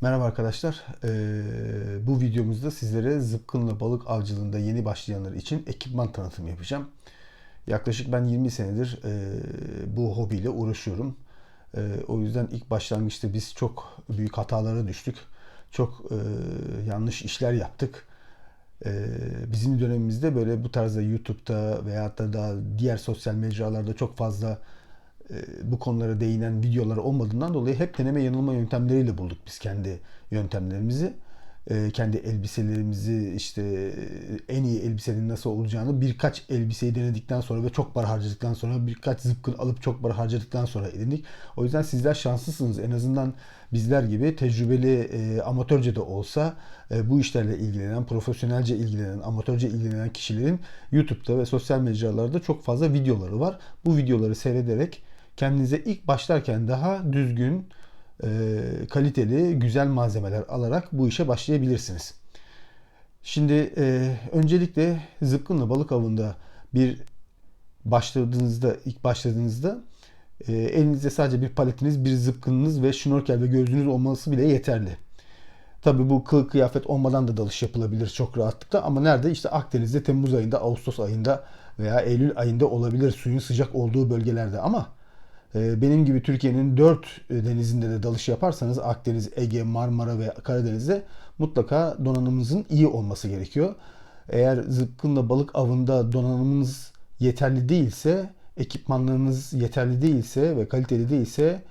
Merhaba arkadaşlar. Ee, bu videomuzda sizlere zıpkınla balık avcılığında yeni başlayanlar için ekipman tanıtımı yapacağım. Yaklaşık ben 20 senedir e, bu hobiyle uğraşıyorum. E, o yüzden ilk başlangıçta biz çok büyük hatalara düştük. Çok e, yanlış işler yaptık. E, bizim dönemimizde böyle bu tarzda YouTube'da veyahut da daha diğer sosyal mecralarda çok fazla bu konulara değinen videolar olmadığından dolayı hep deneme yanılma yöntemleriyle bulduk biz kendi yöntemlerimizi. E, kendi elbiselerimizi işte e, en iyi elbisenin nasıl olacağını birkaç elbiseyi denedikten sonra ve çok para harcadıktan sonra birkaç zıpkın alıp çok para harcadıktan sonra edindik. O yüzden sizler şanslısınız. En azından bizler gibi tecrübeli e, amatörce de olsa e, bu işlerle ilgilenen, profesyonelce ilgilenen, amatörce ilgilenen kişilerin YouTube'da ve sosyal mecralarda çok fazla videoları var. Bu videoları seyrederek kendinize ilk başlarken daha düzgün, e, kaliteli, güzel malzemeler alarak bu işe başlayabilirsiniz. Şimdi e, öncelikle zıpkınla balık avında bir başladığınızda, ilk başladığınızda e, elinizde sadece bir paletiniz, bir zıpkınınız ve şnorkel ve gözlüğünüz olması bile yeterli. Tabi bu kılık kıyafet olmadan da dalış yapılabilir çok rahatlıkla ama nerede? işte Akdeniz'de Temmuz ayında, Ağustos ayında veya Eylül ayında olabilir suyun sıcak olduğu bölgelerde ama benim gibi Türkiye'nin dört e, denizinde de dalış yaparsanız Akdeniz, Ege, Marmara ve Karadeniz'de mutlaka donanımınızın iyi olması gerekiyor. Eğer zıpkınla balık avında donanımınız yeterli değilse, ekipmanlarınız yeterli değilse ve kaliteli değilse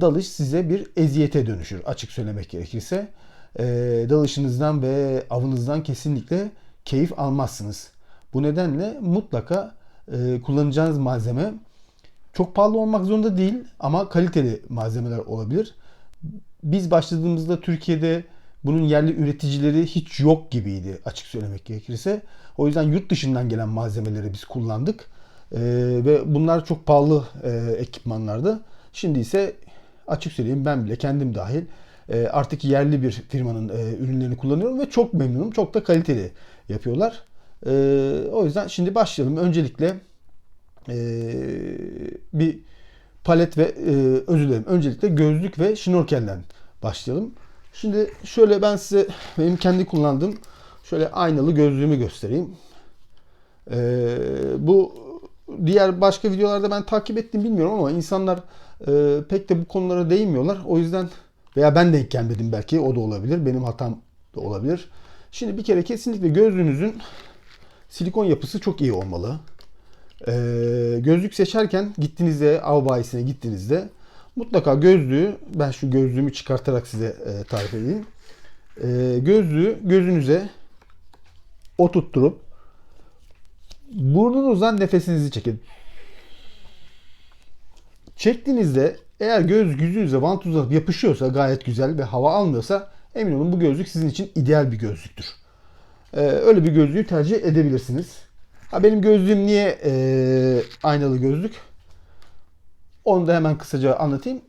dalış size bir eziyete dönüşür açık söylemek gerekirse. Ee, dalışınızdan ve avınızdan kesinlikle keyif almazsınız. Bu nedenle mutlaka e, kullanacağınız malzeme çok pahalı olmak zorunda değil ama kaliteli malzemeler olabilir. Biz başladığımızda Türkiye'de bunun yerli üreticileri hiç yok gibiydi açık söylemek gerekirse. O yüzden yurt dışından gelen malzemeleri biz kullandık. Ee, ve bunlar çok pahalı e, ekipmanlardı. Şimdi ise açık söyleyeyim ben bile kendim dahil e, artık yerli bir firmanın e, ürünlerini kullanıyorum ve çok memnunum. Çok da kaliteli yapıyorlar. E, o yüzden şimdi başlayalım. Öncelikle bir palet ve e, özür dilerim. Öncelikle gözlük ve şnorkelden başlayalım. Şimdi şöyle ben size benim kendi kullandığım şöyle aynalı gözlüğümü göstereyim. Ee, bu diğer başka videolarda ben takip ettim bilmiyorum ama insanlar e, pek de bu konulara değinmiyorlar. O yüzden veya ben denk gelmedim belki o da olabilir. Benim hatam da olabilir. Şimdi bir kere kesinlikle gözlüğünüzün silikon yapısı çok iyi olmalı. Ee, gözlük seçerken gittiğinizde av bayisine gittiğinizde mutlaka gözlüğü ben şu gözlüğümü çıkartarak size e, tarif edeyim. Ee, gözlüğü gözünüze oturtturup burnunuzdan nefesinizi çekin. Çektiğinizde eğer göz yüzünüze vantuza yapışıyorsa gayet güzel ve hava almıyorsa emin olun bu gözlük sizin için ideal bir gözlüktür. Ee, öyle bir gözlüğü tercih edebilirsiniz. Ha benim gözlüğüm niye e, aynalı gözlük? Onu da hemen kısaca anlatayım.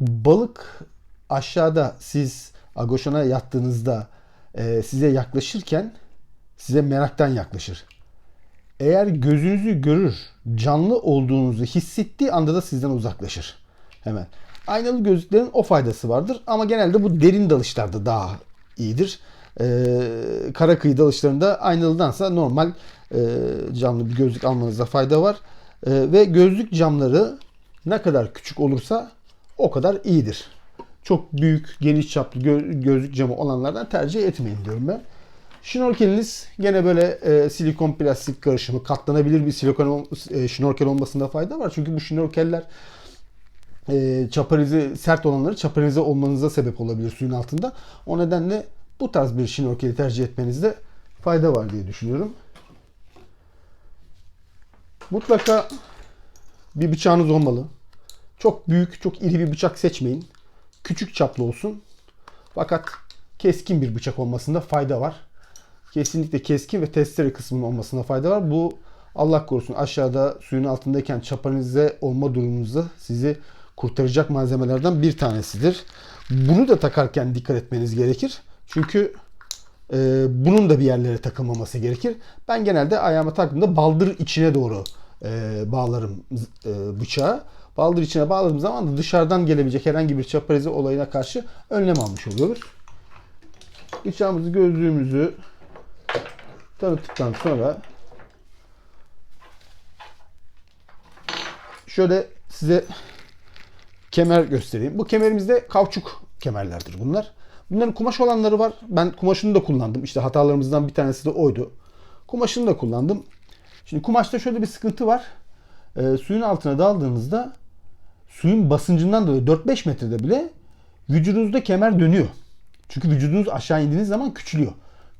Balık aşağıda siz agoşana yattığınızda e, size yaklaşırken size meraktan yaklaşır. Eğer gözünüzü görür, canlı olduğunuzu hissettiği anda da sizden uzaklaşır. Hemen. Aynalı gözlüklerin o faydası vardır ama genelde bu derin dalışlarda daha iyidir e, kara kıyı dalışlarında aynalıdansa normal e, camlı bir gözlük almanıza fayda var. E, ve gözlük camları ne kadar küçük olursa o kadar iyidir. Çok büyük, geniş çaplı gö- gözlük camı olanlardan tercih etmeyin diyorum ben. Şnorkeliniz gene böyle e, silikon plastik karışımı katlanabilir bir silikon e, şnorkel olmasında fayda var. Çünkü bu şnorkeller e, çaparize sert olanları çaparize olmanıza sebep olabilir suyun altında. O nedenle bu tarz bir şnorkeli tercih etmenizde fayda var diye düşünüyorum. Mutlaka bir bıçağınız olmalı. Çok büyük, çok iri bir bıçak seçmeyin. Küçük çaplı olsun. Fakat keskin bir bıçak olmasında fayda var. Kesinlikle keskin ve testere kısmının olmasına fayda var. Bu Allah korusun aşağıda suyun altındayken çapanıza olma durumunuzda sizi kurtaracak malzemelerden bir tanesidir. Bunu da takarken dikkat etmeniz gerekir. Çünkü e, bunun da bir yerlere takılmaması gerekir. Ben genelde ayağıma taktığımda baldır içine doğru e, bağlarım e, bıçağı. Baldır içine bağladığımız zaman da dışarıdan gelebilecek herhangi bir çaparize olayına karşı önlem almış oluyoruz. Bıçağımızı gözlüğümüzü tanıttıktan sonra şöyle size kemer göstereyim. Bu kemerimizde kauçuk kemerlerdir bunlar. Bunların kumaş olanları var. Ben kumaşını da kullandım. İşte hatalarımızdan bir tanesi de oydu. Kumaşını da kullandım. Şimdi kumaşta şöyle bir sıkıntı var. Ee, suyun altına daldığınızda suyun basıncından dolayı 4-5 metrede bile vücudunuzda kemer dönüyor. Çünkü vücudunuz aşağı indiğiniz zaman küçülüyor.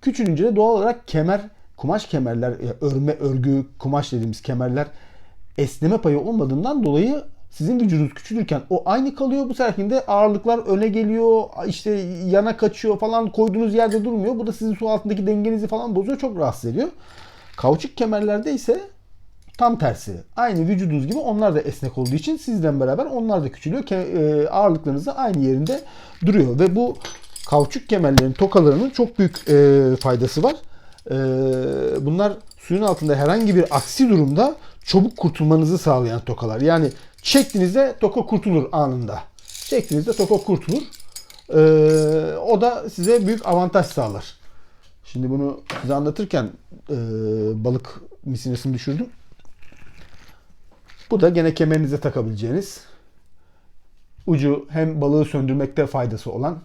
Küçülünce de doğal olarak kemer, kumaş kemerler, ya örme, örgü, kumaş dediğimiz kemerler esneme payı olmadığından dolayı sizin vücudunuz küçülürken o aynı kalıyor. Bu seferinde ağırlıklar öne geliyor, işte yana kaçıyor falan koyduğunuz yerde durmuyor. Bu da sizin su altındaki dengenizi falan bozuyor. Çok rahatsız ediyor. Kauçuk kemerlerde ise tam tersi. Aynı vücudunuz gibi onlar da esnek olduğu için sizden beraber onlar da küçülüyor. Ke- e, ağırlıklarınız da aynı yerinde duruyor. Ve bu kauçuk kemerlerin tokalarının çok büyük e, faydası var. E, bunlar suyun altında herhangi bir aksi durumda çabuk kurtulmanızı sağlayan tokalar. Yani çektiğinizde toka kurtulur anında. Çektiğinizde toka kurtulur. E, o da size büyük avantaj sağlar. Şimdi bunu size anlatırken e, balık misinesini düşürdüm. Bu da gene kemerinize takabileceğiniz ucu hem balığı söndürmekte faydası olan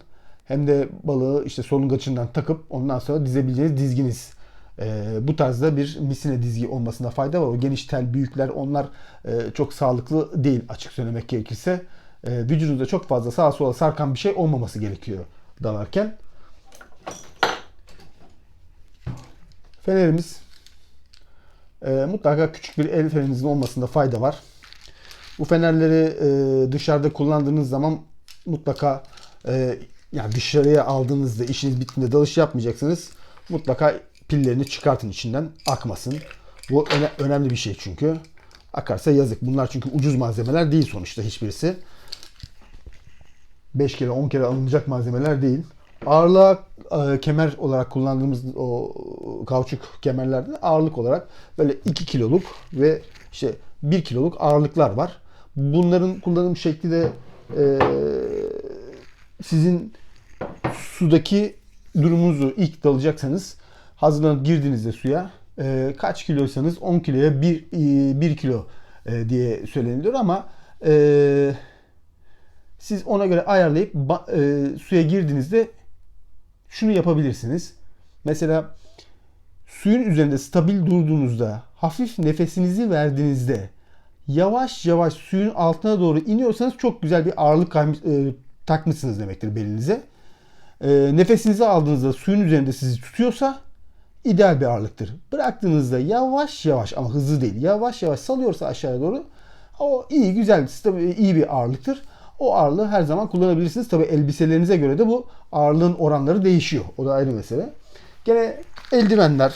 hem de balığı işte solungaçından takıp ondan sonra dizebileceğiniz dizginiz. Ee, bu tarzda bir misine dizgi olmasında fayda var. O geniş tel büyükler onlar e, çok sağlıklı değil açık söylemek gerekirse. E, vücudunuzda çok fazla sağa sola sarkan bir şey olmaması gerekiyor dalarken. Fenerimiz e, mutlaka küçük bir el fenerinizin olmasında fayda var. Bu fenerleri e, dışarıda kullandığınız zaman mutlaka e, yani dışarıya aldığınızda işiniz bittiğinde dalış yapmayacaksınız. Mutlaka pillerini çıkartın içinden akmasın. Bu öne- önemli bir şey çünkü. Akarsa yazık. Bunlar çünkü ucuz malzemeler değil sonuçta hiçbirisi. 5 kere 10 kere alınacak malzemeler değil. Ağırlığa e, kemer olarak kullandığımız o kauçuk kemerlerde ağırlık olarak böyle 2 kiloluk ve işte 1 kiloluk ağırlıklar var. Bunların kullanım şekli de e, sizin sudaki durumunuzu ilk dalacaksanız hazırlanıp girdiğinizde suya e, kaç kiloysanız 10 kiloya 1, 1 kilo e, diye söyleniliyor ama e, siz ona göre ayarlayıp ba- e, suya girdiğinizde şunu yapabilirsiniz. Mesela suyun üzerinde stabil durduğunuzda, hafif nefesinizi verdiğinizde yavaş yavaş suyun altına doğru iniyorsanız çok güzel bir ağırlık e, takmışsınız demektir belinize. E, nefesinizi aldığınızda suyun üzerinde sizi tutuyorsa ideal bir ağırlıktır. Bıraktığınızda yavaş yavaş ama hızlı değil yavaş yavaş salıyorsa aşağıya doğru o iyi güzel iyi bir ağırlıktır. O ağırlığı her zaman kullanabilirsiniz. Tabi elbiselerinize göre de bu ağırlığın oranları değişiyor. O da ayrı mesele. Gene eldivenler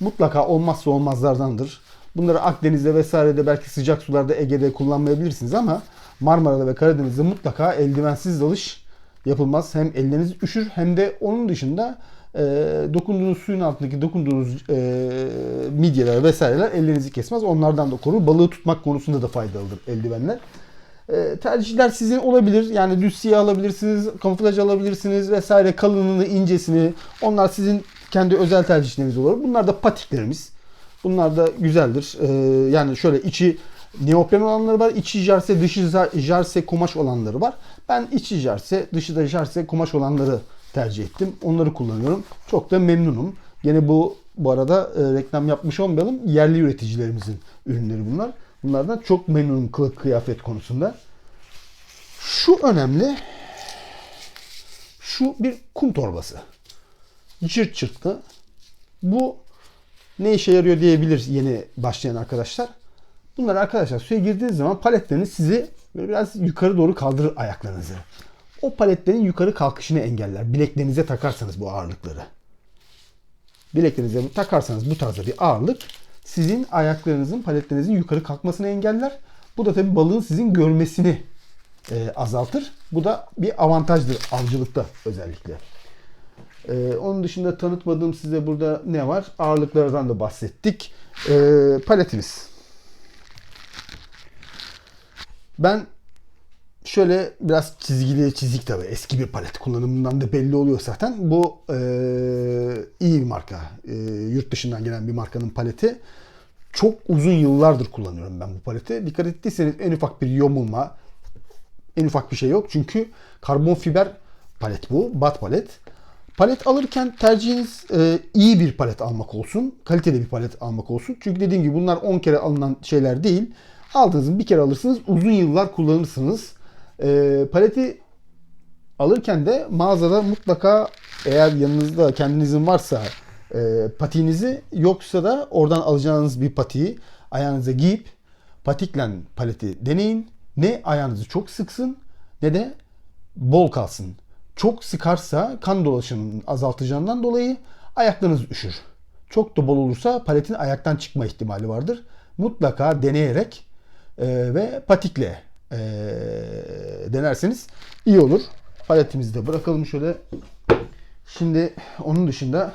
mutlaka olmazsa olmazlardandır. Bunları Akdeniz'de vesairede belki sıcak sularda Ege'de kullanmayabilirsiniz ama Marmara'da ve Karadeniz'de mutlaka eldivensiz dalış yapılmaz. Hem elleriniz üşür hem de onun dışında e, dokunduğunuz suyun altındaki dokunduğunuz e, midyeler vesaireler ellerinizi kesmez. Onlardan da korur. Balığı tutmak konusunda da faydalıdır eldivenler. E, tercihler sizin olabilir. Yani düz siyah alabilirsiniz, kamuflaj alabilirsiniz vesaire kalınlığını, incesini. Onlar sizin kendi özel tercihleriniz olur. Bunlar da patiklerimiz. Bunlar da güzeldir. E, yani şöyle içi neopren olanları var. İçi jarse, dışı jarse kumaş olanları var. Ben içi jarse, dışı da jarse kumaş olanları tercih ettim. Onları kullanıyorum. Çok da memnunum. Gene bu bu arada e, reklam yapmış olmayalım. Yerli üreticilerimizin ürünleri bunlar. Bunlardan çok memnunum kılık kıyafet konusunda. Şu önemli. Şu bir kum torbası. Cırt çırtlı. Bu ne işe yarıyor diyebilir yeni başlayan arkadaşlar. Bunlar arkadaşlar suya girdiğiniz zaman paletleriniz sizi biraz yukarı doğru kaldırır ayaklarınızı. O paletlerin yukarı kalkışını engeller. Bileklerinize takarsanız bu ağırlıkları. Bileklerinize takarsanız bu tarzda bir ağırlık sizin ayaklarınızın paletlerinizin yukarı kalkmasını engeller. Bu da tabii balığın sizin görmesini e, azaltır. Bu da bir avantajdır avcılıkta özellikle. E, onun dışında tanıtmadığım size burada ne var? Ağırlıklardan da bahsettik. E, paletimiz. Ben şöyle biraz çizgili çizik tabii. Eski bir palet kullanımından da belli oluyor zaten. Bu e, iyi bir marka. E, yurt dışından gelen bir markanın paleti. Çok uzun yıllardır kullanıyorum ben bu paleti. Dikkat ettiyseniz en ufak bir yamulma, en ufak bir şey yok. Çünkü karbon fiber palet bu. Bat palet. Palet alırken tercihiniz e, iyi bir palet almak olsun. Kaliteli bir palet almak olsun. Çünkü dediğim gibi bunlar 10 kere alınan şeyler değil. Aldığınızı bir kere alırsınız. Uzun yıllar kullanırsınız. E, paleti alırken de mağazada mutlaka eğer yanınızda kendinizin varsa e, patiğinizi yoksa da oradan alacağınız bir patiği ayağınıza giyip patikle paleti deneyin. Ne ayağınızı çok sıksın ne de bol kalsın. Çok sıkarsa kan dolaşımını azaltacağından dolayı ayaklarınız üşür. Çok da bol olursa paletin ayaktan çıkma ihtimali vardır. Mutlaka deneyerek e, ve patikle e, denerseniz iyi olur. Paletimizi de bırakalım şöyle. Şimdi onun dışında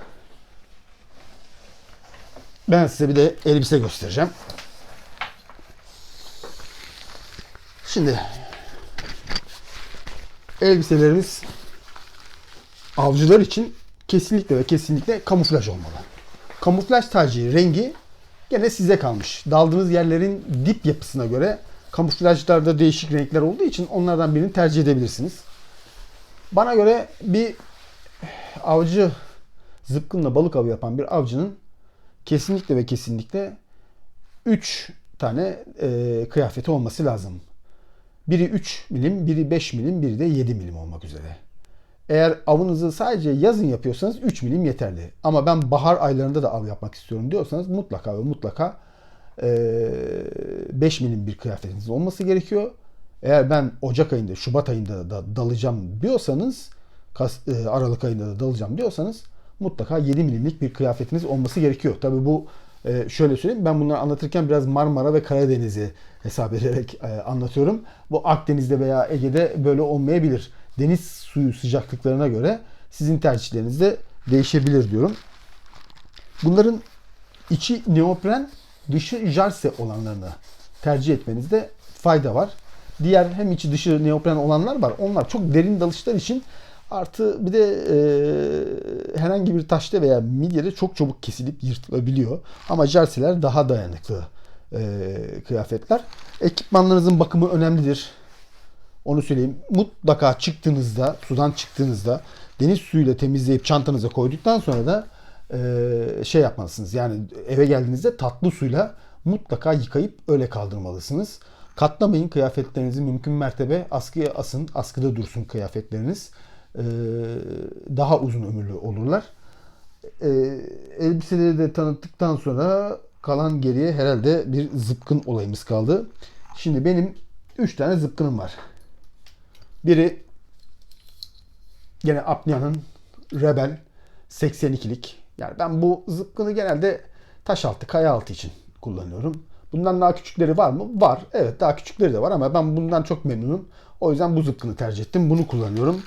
ben size bir de elbise göstereceğim. Şimdi elbiselerimiz avcılar için kesinlikle ve kesinlikle kamuflaj olmalı. Kamuflaj tercihi rengi gene size kalmış. Daldığınız yerlerin dip yapısına göre kamuflajlarda değişik renkler olduğu için onlardan birini tercih edebilirsiniz. Bana göre bir avcı zıpkınla balık avı yapan bir avcının kesinlikle ve kesinlikle 3 tane e, kıyafeti olması lazım. Biri 3 milim, biri 5 milim, biri de 7 milim olmak üzere. Eğer avınızı sadece yazın yapıyorsanız 3 milim yeterli. Ama ben bahar aylarında da av yapmak istiyorum diyorsanız mutlaka ve mutlaka 5 milim bir kıyafetiniz olması gerekiyor. Eğer ben Ocak ayında, Şubat ayında da dalacağım diyorsanız, e, Aralık ayında da dalacağım diyorsanız mutlaka 7 milimlik bir kıyafetiniz olması gerekiyor. Tabii bu e, şöyle söyleyeyim ben bunları anlatırken biraz Marmara ve Karadeniz'i hesap ederek e, anlatıyorum. Bu Akdeniz'de veya Ege'de böyle olmayabilir. Deniz suyu sıcaklıklarına göre sizin tercihleriniz de değişebilir diyorum. Bunların içi neopren, dışı jarse olanlarını tercih etmenizde fayda var. Diğer hem içi dışı neopren olanlar var. Onlar çok derin dalışlar için Artı bir de e, herhangi bir taşta veya midyede çok çabuk kesilip yırtılabiliyor. Ama jerseler daha dayanıklı e, kıyafetler. Ekipmanlarınızın bakımı önemlidir. Onu söyleyeyim. Mutlaka çıktığınızda, sudan çıktığınızda deniz suyuyla temizleyip çantanıza koyduktan sonra da şey yapmalısınız. Yani eve geldiğinizde tatlı suyla mutlaka yıkayıp öyle kaldırmalısınız. Katlamayın kıyafetlerinizi mümkün mertebe askıya asın. Askıda dursun kıyafetleriniz. Ee, daha uzun ömürlü olurlar. Ee, elbiseleri de tanıttıktan sonra kalan geriye herhalde bir zıpkın olayımız kaldı. Şimdi benim 3 tane zıpkınım var. Biri gene Apnia'nın Rebel 82'lik. Yani ben bu zıpkını genelde taş altı, kaya altı için kullanıyorum. Bundan daha küçükleri var mı? Var. Evet daha küçükleri de var ama ben bundan çok memnunum. O yüzden bu zıpkını tercih ettim. Bunu kullanıyorum.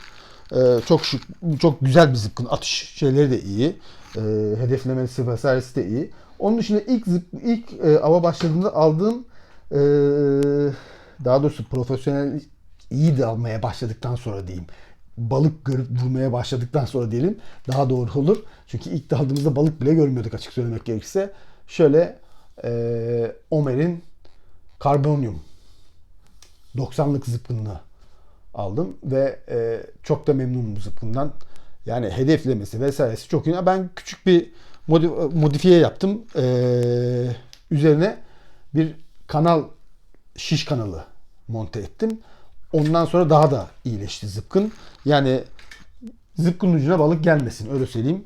Ee, çok şık, çok güzel bir zıpkın. Atış şeyleri de iyi. Ee, hedeflemesi vesairesi de iyi. Onun dışında ilk zıp, ilk e, ava başladığımda aldığım e, daha doğrusu profesyonel iyi de almaya başladıktan sonra diyeyim. Balık görüp vurmaya başladıktan sonra diyelim daha doğru olur. Çünkü ilk aldığımızda balık bile görmüyorduk açık söylemek gerekirse. Şöyle e, Omer'in karbonyum 90'lık zıpkınını aldım ve e, çok da memnunum bu zıpkından. Yani hedeflemesi vesairesi çok iyi. Ben küçük bir modifiye yaptım. Ee, üzerine bir kanal şiş kanalı monte ettim. Ondan sonra daha da iyileşti zıpkın. Yani zıpkın ucuna balık gelmesin öyle söyleyeyim.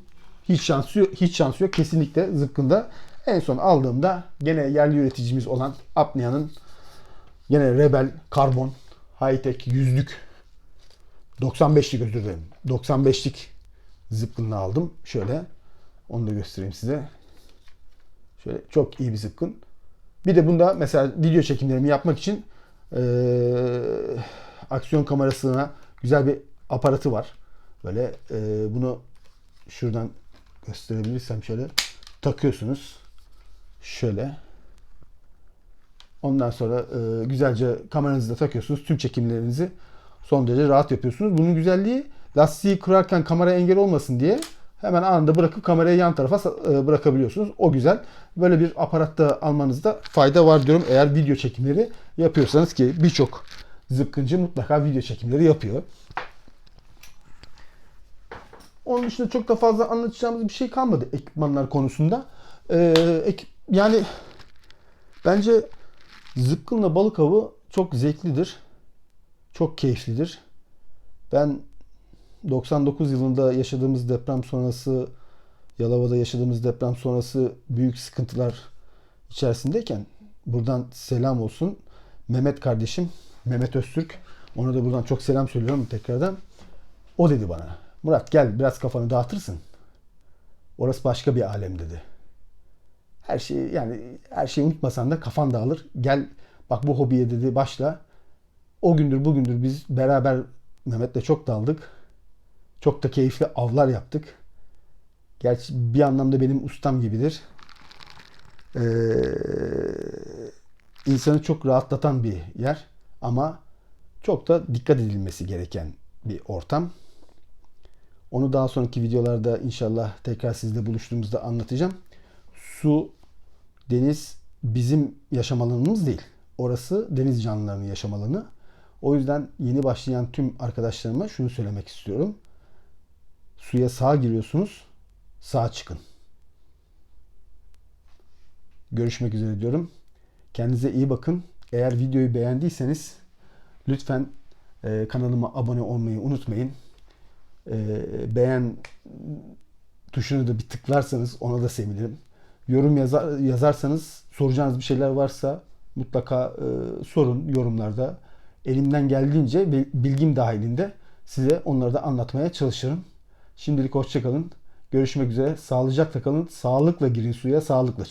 Hiç şansı yok, hiç şansı yok kesinlikle zıpkında. En son aldığımda gene yerli üreticimiz olan Apnia'nın gene Rebel karbon high-tech yüzlük 95'lik özür dilerim. 95'lik zıpkınını aldım. Şöyle onu da göstereyim size. Şöyle çok iyi bir zıpkın. Bir de bunda mesela video çekimlerimi yapmak için e, aksiyon kamerasına güzel bir aparatı var. Böyle e, bunu şuradan gösterebilirsem şöyle takıyorsunuz. Şöyle. Ondan sonra e, güzelce kameranızı da takıyorsunuz. Tüm çekimlerinizi son derece rahat yapıyorsunuz. Bunun güzelliği lastiği kırarken kamera engel olmasın diye hemen anında bırakıp kamerayı yan tarafa e, bırakabiliyorsunuz. O güzel. Böyle bir aparatta almanızda fayda var diyorum. Eğer video çekimleri yapıyorsanız ki birçok zıpkıncı mutlaka video çekimleri yapıyor. Onun dışında çok da fazla anlatacağımız bir şey kalmadı ekipmanlar konusunda. Ee, ekip, yani bence zıpkınla balık avı çok zevklidir. Çok keyiflidir. Ben 99 yılında yaşadığımız deprem sonrası Yalova'da yaşadığımız deprem sonrası büyük sıkıntılar içerisindeyken buradan selam olsun Mehmet kardeşim Mehmet Öztürk ona da buradan çok selam söylüyorum tekrardan. O dedi bana Murat gel biraz kafanı dağıtırsın. Orası başka bir alem dedi. Her şeyi yani her şeyi unutmasan da kafan dağılır. Gel bak bu hobiye dedi başla. O gündür bugündür biz beraber Mehmet'le çok daldık. Çok da keyifli avlar yaptık. Gerçi bir anlamda benim ustam gibidir. Ee, insanı çok rahatlatan bir yer ama çok da dikkat edilmesi gereken bir ortam. Onu daha sonraki videolarda inşallah tekrar sizle buluştuğumuzda anlatacağım. Su, deniz bizim yaşam alanımız değil. Orası deniz canlılarının yaşam alanı. O yüzden yeni başlayan tüm arkadaşlarıma şunu söylemek istiyorum. Suya sağ giriyorsunuz, sağ çıkın. Görüşmek üzere diyorum. Kendinize iyi bakın. Eğer videoyu beğendiyseniz lütfen e, kanalıma abone olmayı unutmayın. E, beğen tuşunu da bir tıklarsanız ona da sevinirim. Yorum yazar, yazarsanız soracağınız bir şeyler varsa mutlaka e, sorun yorumlarda. Elimden geldiğince bilgim dahilinde size onları da anlatmaya çalışırım. Şimdilik hoşçakalın. Görüşmek üzere. Sağlıcakla kalın. Sağlıkla girin suya. Sağlıkla.